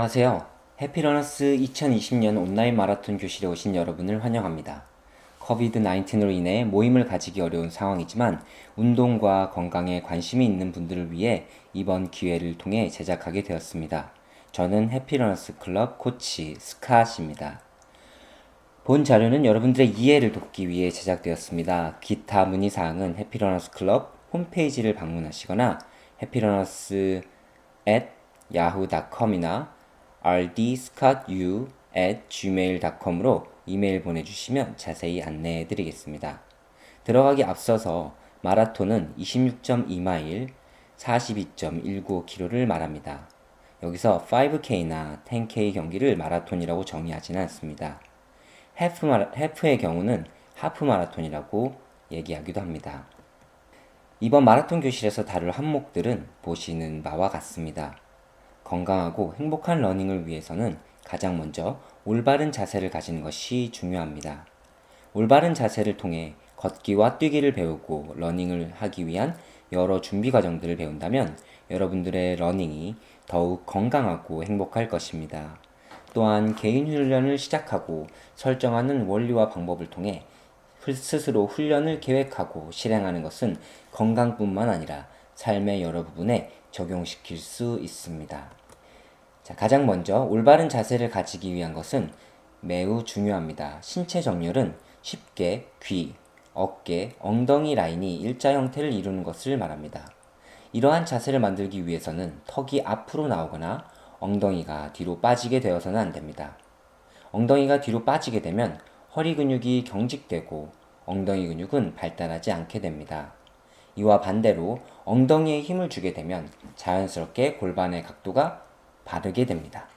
안녕하세요. 해피러너스 2020년 온라인 마라톤 교실에 오신 여러분을 환영합니다. 코비드-19으로 인해 모임을 가지기 어려운 상황이지만 운동과 건강에 관심이 있는 분들을 위해 이번 기회를 통해 제작하게 되었습니다. 저는 해피러너스 클럽 코치 스카시입니다. 본 자료는 여러분들의 이해를 돕기 위해 제작되었습니다. 기타 문의사항은 해피러너스 클럽 홈페이지를 방문하시거나 해피러너스 at yahoo.com이나 rdscottu at gmail.com으로 이메일 보내주시면 자세히 안내해 드리겠습니다. 들어가기 앞서서 마라톤은 26.2마일 42.195km를 말합니다. 여기서 5K나 10K 경기를 마라톤이라고 정의하지는 않습니다. 해프 마라, 해프의 경우는 하프 마라톤이라고 얘기하기도 합니다. 이번 마라톤 교실에서 다룰 항목들은 보시는 바와 같습니다. 건강하고 행복한 러닝을 위해서는 가장 먼저 올바른 자세를 가지는 것이 중요합니다. 올바른 자세를 통해 걷기와 뛰기를 배우고 러닝을 하기 위한 여러 준비 과정들을 배운다면 여러분들의 러닝이 더욱 건강하고 행복할 것입니다. 또한 개인 훈련을 시작하고 설정하는 원리와 방법을 통해 스스로 훈련을 계획하고 실행하는 것은 건강뿐만 아니라 삶의 여러 부분에 적용시킬 수 있습니다. 자, 가장 먼저 올바른 자세를 가지기 위한 것은 매우 중요합니다. 신체 정렬은 쉽게 귀, 어깨, 엉덩이 라인이 일자 형태를 이루는 것을 말합니다. 이러한 자세를 만들기 위해서는 턱이 앞으로 나오거나 엉덩이가 뒤로 빠지게 되어서는 안 됩니다. 엉덩이가 뒤로 빠지게 되면 허리 근육이 경직되고 엉덩이 근육은 발달하지 않게 됩니다. 이와 반대로 엉덩이에 힘을 주게 되면 자연스럽게 골반의 각도가 바르게 됩니다.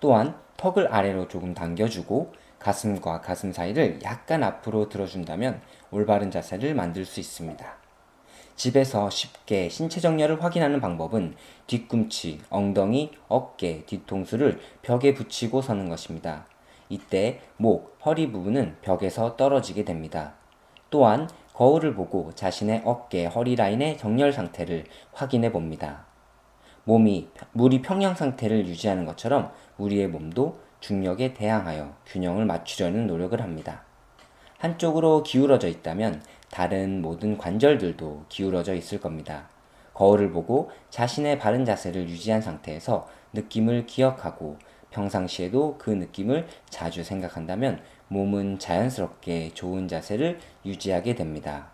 또한 턱을 아래로 조금 당겨주고 가슴과 가슴 사이를 약간 앞으로 들어준다면 올바른 자세를 만들 수 있습니다. 집에서 쉽게 신체 정렬을 확인하는 방법은 뒤꿈치, 엉덩이, 어깨, 뒤통수를 벽에 붙이고 서는 것입니다. 이때 목, 허리 부분은 벽에서 떨어지게 됩니다. 또한 거울을 보고 자신의 어깨, 허리 라인의 정렬 상태를 확인해 봅니다. 몸이 물이 평양 상태를 유지하는 것처럼 우리의 몸도 중력에 대항하여 균형을 맞추려는 노력을 합니다. 한쪽으로 기울어져 있다면 다른 모든 관절들도 기울어져 있을 겁니다. 거울을 보고 자신의 바른 자세를 유지한 상태에서 느낌을 기억하고 평상시에도 그 느낌을 자주 생각한다면 몸은 자연스럽게 좋은 자세를 유지하게 됩니다.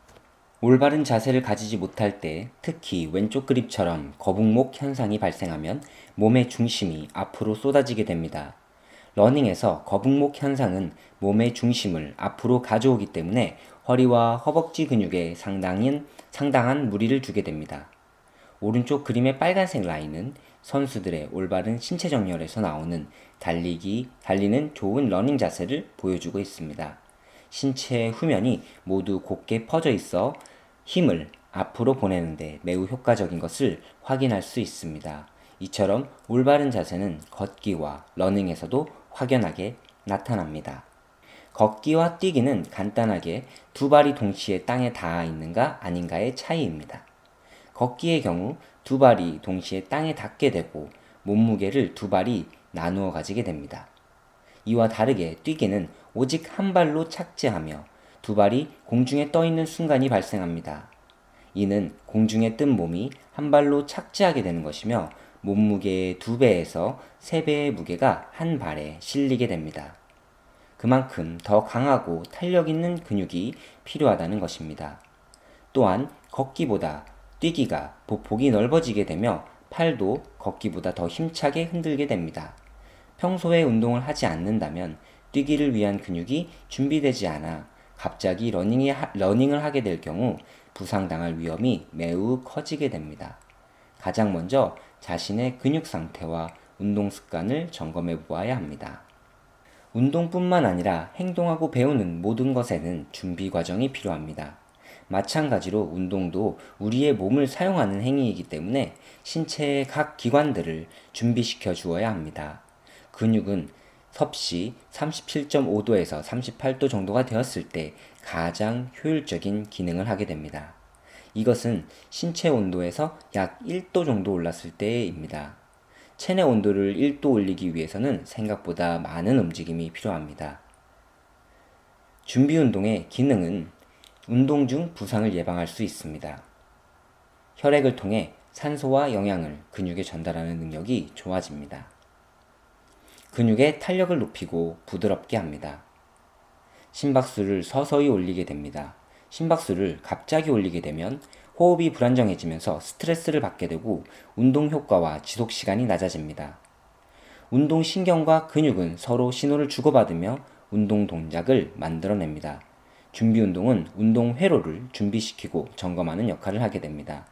올바른 자세를 가지지 못할 때 특히 왼쪽 그립처럼 거북목 현상이 발생하면 몸의 중심이 앞으로 쏟아지게 됩니다. 러닝에서 거북목 현상은 몸의 중심을 앞으로 가져오기 때문에 허리와 허벅지 근육에 상당한, 상당한 무리를 주게 됩니다. 오른쪽 그림의 빨간색 라인은 선수들의 올바른 신체 정렬에서 나오는 달리기, 달리는 좋은 러닝 자세를 보여주고 있습니다. 신체의 후면이 모두 곧게 퍼져 있어 힘을 앞으로 보내는데 매우 효과적인 것을 확인할 수 있습니다. 이처럼 올바른 자세는 걷기와 러닝에서도 확연하게 나타납니다. 걷기와 뛰기는 간단하게 두 발이 동시에 땅에 닿아 있는가 아닌가의 차이입니다. 걷기의 경우 두 발이 동시에 땅에 닿게 되고 몸무게를 두 발이 나누어 가지게 됩니다. 이와 다르게 뛰기는 오직 한 발로 착지하며 두 발이 공중에 떠 있는 순간이 발생합니다. 이는 공중에 뜬 몸이 한 발로 착지하게 되는 것이며 몸무게의 두 배에서 세 배의 무게가 한 발에 실리게 됩니다. 그만큼 더 강하고 탄력 있는 근육이 필요하다는 것입니다. 또한 걷기보다 뛰기가 보폭이 넓어지게 되며 팔도 걷기보다 더 힘차게 흔들게 됩니다. 평소에 운동을 하지 않는다면 뛰기를 위한 근육이 준비되지 않아 갑자기 러닝이, 러닝을 하게 될 경우 부상당할 위험이 매우 커지게 됩니다. 가장 먼저 자신의 근육 상태와 운동 습관을 점검해 보아야 합니다. 운동뿐만 아니라 행동하고 배우는 모든 것에는 준비 과정이 필요합니다. 마찬가지로 운동도 우리의 몸을 사용하는 행위이기 때문에 신체의 각 기관들을 준비시켜 주어야 합니다. 근육은 섭씨 37.5도에서 38도 정도가 되었을 때 가장 효율적인 기능을 하게 됩니다. 이것은 신체 온도에서 약 1도 정도 올랐을 때입니다. 체내 온도를 1도 올리기 위해서는 생각보다 많은 움직임이 필요합니다. 준비 운동의 기능은 운동 중 부상을 예방할 수 있습니다. 혈액을 통해 산소와 영양을 근육에 전달하는 능력이 좋아집니다. 근육의 탄력을 높이고 부드럽게 합니다. 심박수를 서서히 올리게 됩니다. 심박수를 갑자기 올리게 되면 호흡이 불안정해지면서 스트레스를 받게 되고 운동 효과와 지속 시간이 낮아집니다. 운동 신경과 근육은 서로 신호를 주고받으며 운동 동작을 만들어냅니다. 준비 운동은 운동 회로를 준비시키고 점검하는 역할을 하게 됩니다.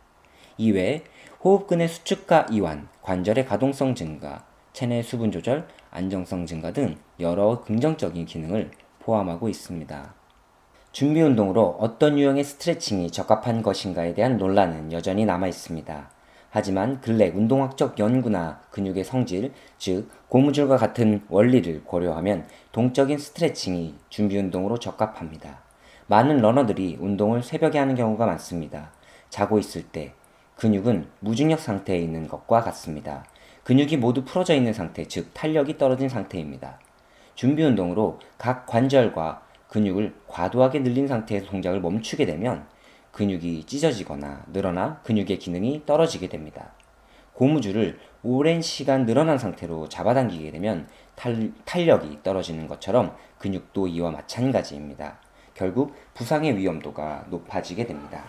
이외에 호흡근의 수축과 이완, 관절의 가동성 증가, 체내 수분 조절, 안정성 증가 등 여러 긍정적인 기능을 포함하고 있습니다. 준비 운동으로 어떤 유형의 스트레칭이 적합한 것인가에 대한 논란은 여전히 남아 있습니다. 하지만 근래 운동학적 연구나 근육의 성질, 즉 고무줄과 같은 원리를 고려하면 동적인 스트레칭이 준비 운동으로 적합합니다. 많은 러너들이 운동을 새벽에 하는 경우가 많습니다. 자고 있을 때 근육은 무중력 상태에 있는 것과 같습니다. 근육이 모두 풀어져 있는 상태, 즉 탄력이 떨어진 상태입니다. 준비 운동으로 각 관절과 근육을 과도하게 늘린 상태에서 동작을 멈추게 되면 근육이 찢어지거나 늘어나 근육의 기능이 떨어지게 됩니다. 고무줄을 오랜 시간 늘어난 상태로 잡아당기게 되면 탈, 탄력이 떨어지는 것처럼 근육도 이와 마찬가지입니다. 결국 부상의 위험도가 높아지게 됩니다.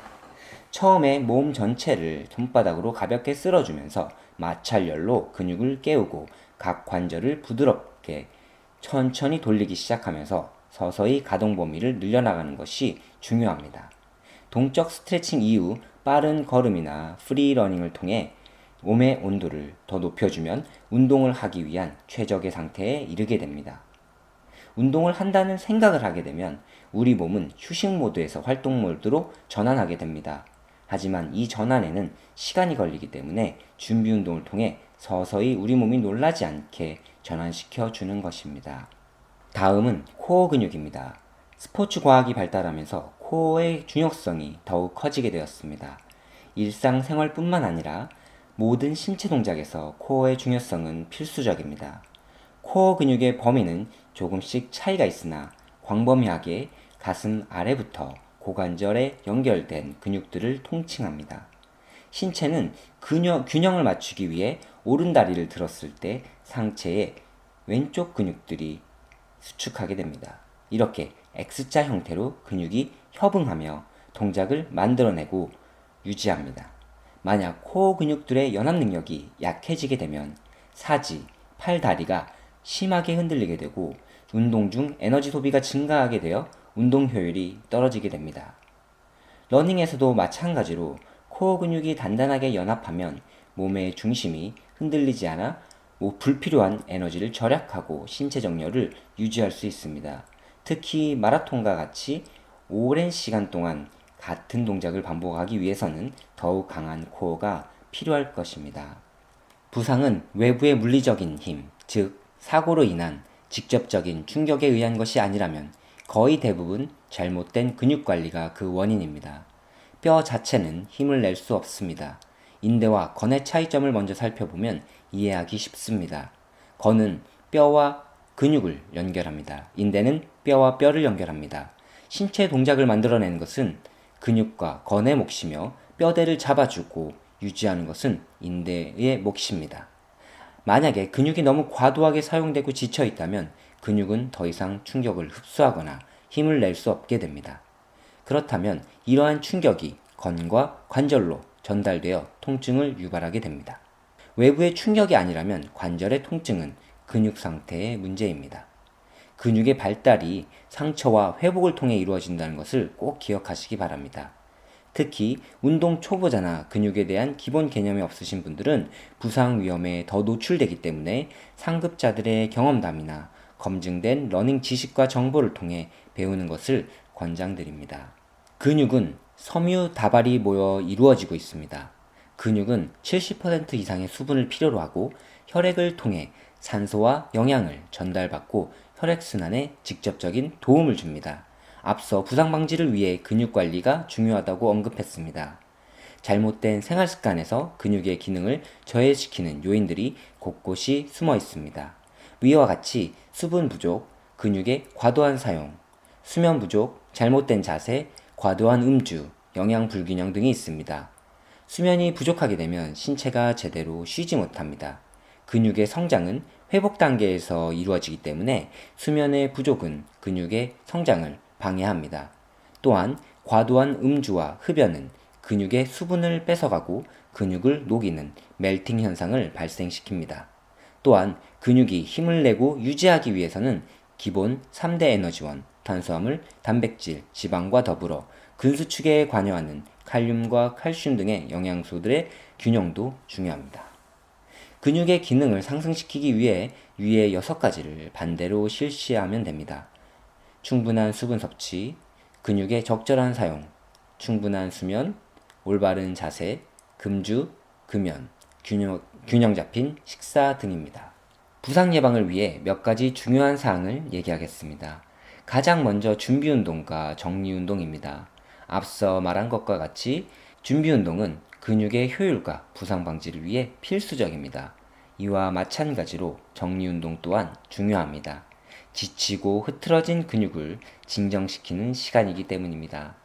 처음에 몸 전체를 손바닥으로 가볍게 쓸어주면서 마찰열로 근육을 깨우고 각 관절을 부드럽게 천천히 돌리기 시작하면서 서서히 가동 범위를 늘려나가는 것이 중요합니다. 동적 스트레칭 이후 빠른 걸음이나 프리러닝을 통해 몸의 온도를 더 높여주면 운동을 하기 위한 최적의 상태에 이르게 됩니다. 운동을 한다는 생각을 하게 되면 우리 몸은 휴식 모드에서 활동 모드로 전환하게 됩니다. 하지만 이 전환에는 시간이 걸리기 때문에 준비 운동을 통해 서서히 우리 몸이 놀라지 않게 전환시켜 주는 것입니다. 다음은 코어 근육입니다. 스포츠 과학이 발달하면서 코어의 중요성이 더욱 커지게 되었습니다. 일상생활뿐만 아니라 모든 신체 동작에서 코어의 중요성은 필수적입니다. 코어 근육의 범위는 조금씩 차이가 있으나 광범위하게 가슴 아래부터 고관절에 연결된 근육들을 통칭합니다. 신체는 근여, 균형을 맞추기 위해 오른다리를 들었을 때 상체의 왼쪽 근육들이 수축하게 됩니다. 이렇게 X자 형태로 근육이 협응하며 동작을 만들어내고 유지합니다. 만약 코어 근육들의 연합 능력이 약해지게 되면 사지, 팔, 다리가 심하게 흔들리게 되고 운동 중 에너지 소비가 증가하게 되어 운동 효율이 떨어지게 됩니다. 러닝에서도 마찬가지로 코어 근육이 단단하게 연합하면 몸의 중심이 흔들리지 않아 뭐 불필요한 에너지를 절약하고 신체 정렬을 유지할 수 있습니다. 특히 마라톤과 같이 오랜 시간 동안 같은 동작을 반복하기 위해서는 더욱 강한 코어가 필요할 것입니다. 부상은 외부의 물리적인 힘, 즉 사고로 인한 직접적인 충격에 의한 것이 아니라면 거의 대부분 잘못된 근육 관리가 그 원인입니다. 뼈 자체는 힘을 낼 수 없습니다. 인대와 건의 차이점을 먼저 살펴보면 이해하기 쉽습니다. 건은 뼈와 근육을 연결합니다. 인대는 뼈와 뼈를 연결합니다. 신체 동작을 만들어내는 것은 근육과 건의 몫이며 뼈대를 잡아주고 유지하는 것은 인대의 몫입니다. 만약에 근육이 너무 과도하게 사용되고 지쳐 있다면 근육은 더 이상 충격을 흡수하거나 힘을 낼 수 없게 됩니다. 그렇다면 이러한 충격이 건과 관절로 전달되어 통증을 유발하게 됩니다. 외부의 충격이 아니라면 관절의 통증은 근육 상태의 문제입니다. 근육의 발달이 상처와 회복을 통해 이루어진다는 것을 꼭 기억하시기 바랍니다. 특히 운동 초보자나 근육에 대한 기본 개념이 없으신 분들은 부상 위험에 더 노출되기 때문에 상급자들의 경험담이나 검증된 러닝 지식과 정보를 통해 배우는 것을 권장드립니다. 근육은 섬유 다발이 모여 이루어지고 있습니다. 근육은 70% 이상의 수분을 필요로 하고 혈액을 통해 산소와 영양을 전달받고 혈액순환에 직접적인 도움을 줍니다. 앞서 부상 방지를 위해 근육 관리가 중요하다고 언급했습니다. 잘못된 생활 습관에서 근육의 기능을 저해시키는 요인들이 곳곳이 숨어 있습니다. 위와 같이 수분 부족, 근육의 과도한 사용, 수면 부족, 잘못된 자세, 과도한 음주, 영양 불균형 등이 있습니다. 수면이 부족하게 되면 신체가 제대로 쉬지 못합니다. 근육의 성장은 회복 단계에서 이루어지기 때문에 수면의 부족은 근육의 성장을 방해합니다. 또한 과도한 음주와 흡연은 근육의 수분을 뺏어가고 근육을 녹이는 멜팅 현상을 발생시킵니다. 또한 근육이 힘을 내고 유지하기 위해서는 기본 3대 에너지원, 탄수화물, 단백질, 지방과 더불어 근수축에 관여하는 칼륨과 칼슘 등의 영양소들의 균형도 중요합니다. 근육의 기능을 상승시키기 위해 위의 6가지를 반대로 실시하면 됩니다. 충분한 수분 섭취, 근육의 적절한 사용, 충분한 수면, 올바른 자세, 금주, 금연, 균형, 균형 잡힌 식사 등입니다. 부상 예방을 위해 몇 가지 중요한 사항을 얘기하겠습니다. 가장 먼저 준비 운동과 정리 운동입니다. 앞서 말한 것과 같이 준비 운동은 근육의 효율과 부상 방지를 위해 필수적입니다. 이와 마찬가지로 정리 운동 또한 중요합니다. 지치고 흐트러진 근육을 진정시키는 시간이기 때문입니다.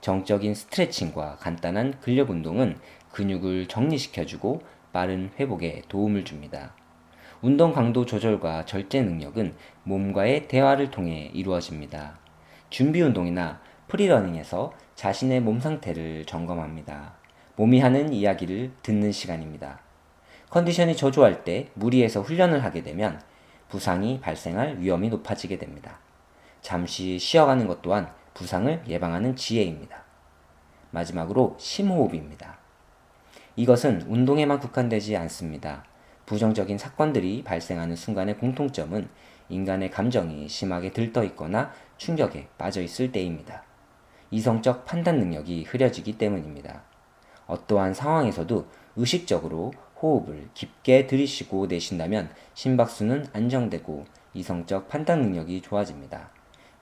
정적인 스트레칭과 간단한 근력 운동은 근육을 정리시켜주고 빠른 회복에 도움을 줍니다. 운동 강도 조절과 절제 능력은 몸과의 대화를 통해 이루어집니다. 준비 운동이나 프리러닝에서 자신의 몸 상태를 점검합니다. 몸이 하는 이야기를 듣는 시간입니다. 컨디션이 저조할 때 무리해서 훈련을 하게 되면 부상이 발생할 위험이 높아지게 됩니다. 잠시 쉬어가는 것 또한 부상을 예방하는 지혜입니다. 마지막으로 심호흡입니다. 이것은 운동에만 국한되지 않습니다. 부정적인 사건들이 발생하는 순간의 공통점은 인간의 감정이 심하게 들떠 있거나 충격에 빠져 있을 때입니다. 이성적 판단 능력이 흐려지기 때문입니다. 어떠한 상황에서도 의식적으로 호흡을 깊게 들이쉬고 내쉰다면 심박수는 안정되고 이성적 판단 능력이 좋아집니다.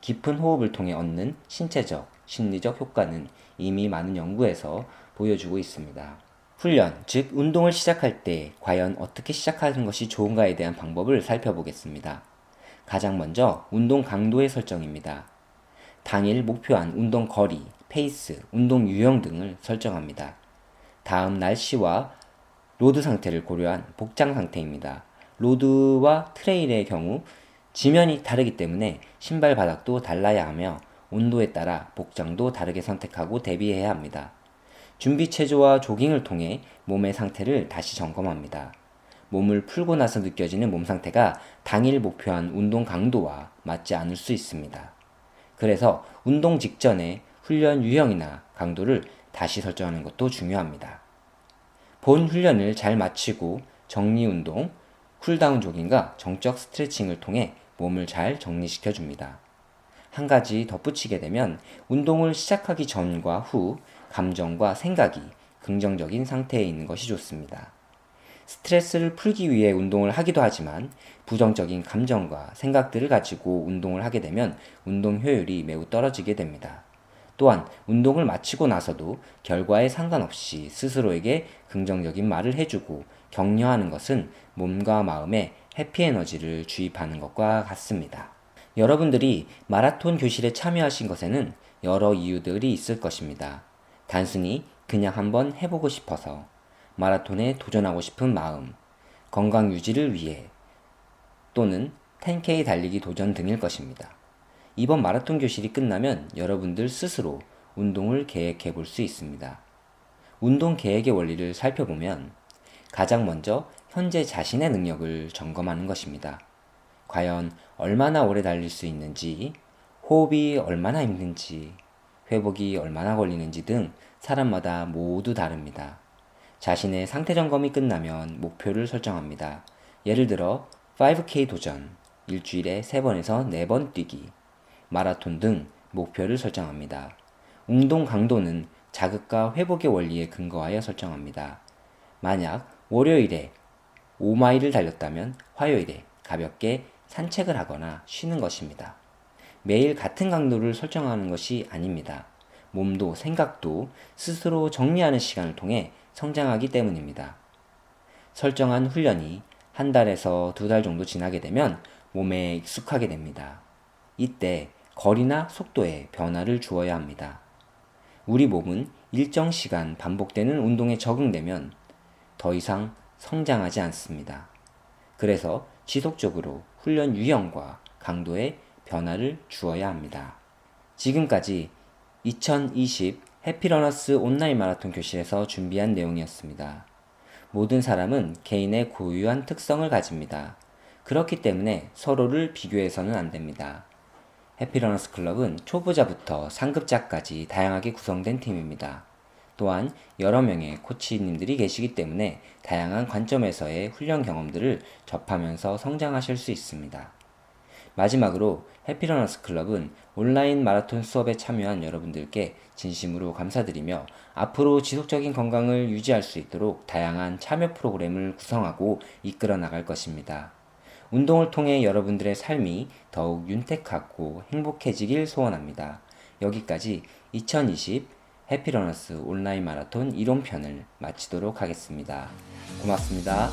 깊은 호흡을 통해 얻는 신체적, 심리적 효과는 이미 많은 연구에서 보여주고 있습니다. 훈련, 즉 운동을 시작할 때 과연 어떻게 시작하는 것이 좋은가에 대한 방법을 살펴보겠습니다. 가장 먼저 운동 강도의 설정입니다. 당일 목표한 운동 거리, 페이스, 운동 유형 등을 설정합니다. 다음 날씨와 로드 상태를 고려한 복장 상태입니다. 로드와 트레일의 경우 지면이 다르기 때문에 신발 바닥도 달라야 하며 온도에 따라 복장도 다르게 선택하고 대비해야 합니다. 준비 체조와 조깅을 통해 몸의 상태를 다시 점검합니다. 몸을 풀고 나서 느껴지는 몸 상태가 당일 목표한 운동 강도와 맞지 않을 수 있습니다. 그래서 운동 직전에 훈련 유형이나 강도를 다시 설정하는 것도 중요합니다. 본 훈련을 잘 마치고 정리 운동, 쿨다운 조깅과 정적 스트레칭을 통해 몸을 잘 정리시켜 줍니다. 한 가지 덧붙이게 되면 운동을 시작하기 전과 후 감정과 생각이 긍정적인 상태에 있는 것이 좋습니다. 스트레스를 풀기 위해 운동을 하기도 하지만 부정적인 감정과 생각들을 가지고 운동을 하게 되면 운동 효율이 매우 떨어지게 됩니다. 또한 운동을 마치고 나서도 결과에 상관없이 스스로에게 긍정적인 말을 해주고 격려하는 것은 몸과 마음에 해피 에너지를 주입하는 것과 같습니다. 여러분들이 마라톤 교실에 참여하신 것에는 여러 이유들이 있을 것입니다. 단순히 그냥 한번 해보고 싶어서, 마라톤에 도전하고 싶은 마음, 건강 유지를 위해, 또는 10K 달리기 도전 등일 것입니다. 이번 마라톤 교실이 끝나면 여러분들 스스로 운동을 계획해 볼 수 있습니다. 운동 계획의 원리를 살펴보면 가장 먼저 현재 자신의 능력을 점검하는 것입니다. 과연 얼마나 오래 달릴 수 있는지, 호흡이 얼마나 힘든지, 회복이 얼마나 걸리는지 등 사람마다 모두 다릅니다. 자신의 상태 점검이 끝나면 목표를 설정합니다. 예를 들어 5K 도전, 일주일에 3번에서 4번 뛰기, 마라톤 등 목표를 설정합니다. 운동 강도는 자극과 회복의 원리에 근거하여 설정합니다. 만약 월요일에 5마일을 달렸다면 화요일에 가볍게 산책을 하거나 쉬는 것입니다. 매일 같은 강도를 설정하는 것이 아닙니다. 몸도 생각도 스스로 정리하는 시간을 통해 성장하기 때문입니다. 설정한 훈련이 한 달에서 두 달 정도 지나게 되면 몸에 익숙하게 됩니다. 이때 거리나 속도에 변화를 주어야 합니다. 우리 몸은 일정 시간 반복되는 운동에 적응되면 더 이상 성장하지 않습니다. 그래서 지속적으로 훈련 유형과 강도에 변화를 주어야 합니다. 지금까지 2020 해피러너스 온라인 마라톤 교실에서 준비한 내용이었습니다. 모든 사람은 개인의 고유한 특성을 가집니다. 그렇기 때문에 서로를 비교해서는 안 됩니다. 해피러너스 클럽은 초보자부터 상급자까지 다양하게 구성된 팀입니다. 또한 여러 명의 코치님들이 계시기 때문에 다양한 관점에서의 훈련 경험들을 접하면서 성장하실 수 있습니다. 마지막으로 해피러너스 클럽은 온라인 마라톤 수업에 참여한 여러분들께 진심으로 감사드리며 앞으로 지속적인 건강을 유지할 수 있도록 다양한 참여 프로그램을 구성하고 이끌어 나갈 것입니다. 운동을 통해 여러분들의 삶이 더욱 윤택하고 행복해지길 소원합니다. 여기까지 2020 해피러너스 온라인 마라톤 이론편을 마치도록 하겠습니다. 고맙습니다.